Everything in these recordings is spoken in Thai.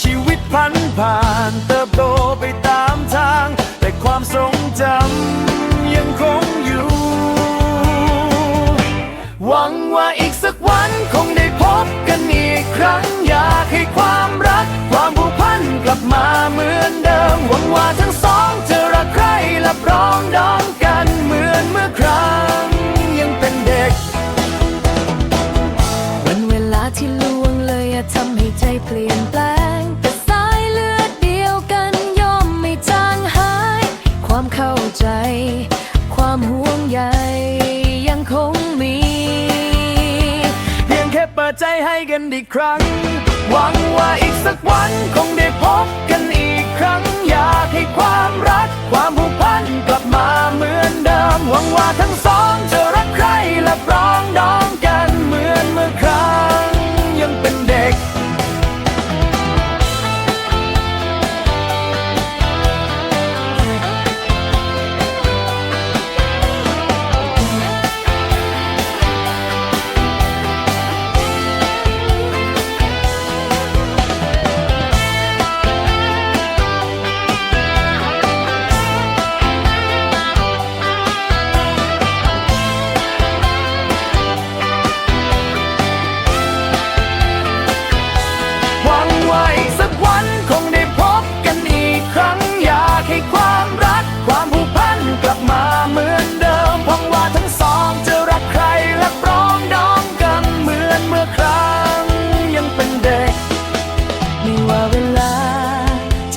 ชีวิตพันผ่านเติบโตไปตามทาง แต่ความทรงจำยังคงอยู่ หวังว่าอีกสักวันคงได้พบกันอีกครั้งอยากให้ความ ใจ ความห่วงใยยังคงมี เพียงแค่เปิดใจให้กันอีกครั้ง หวังว่าอีกสักวันคงได้พบกันอีกครั้ง อยากให้ความรัก ความผูกพันกลับมาเหมือนเดิม หวังว่าทั้งสอง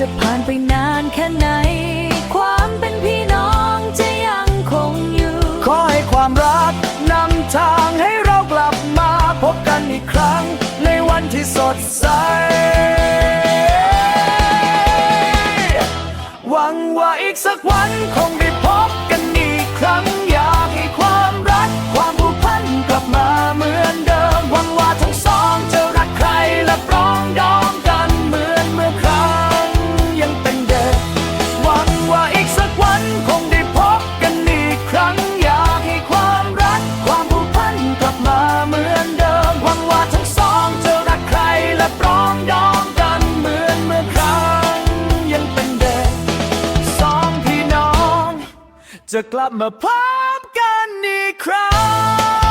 จะผ่านไปนานแค่ไหน ความเป็นพี่น้องจะยังคงอยู่ ขอให้ความรักนำทางให้เรากลับมาพบกันอีกครั้ง ในวันที่สดใส จะกลับมาพบกันอีกครั้ง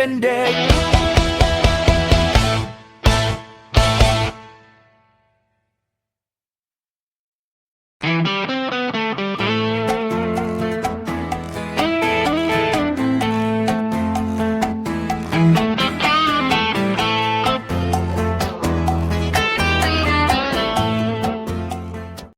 open day.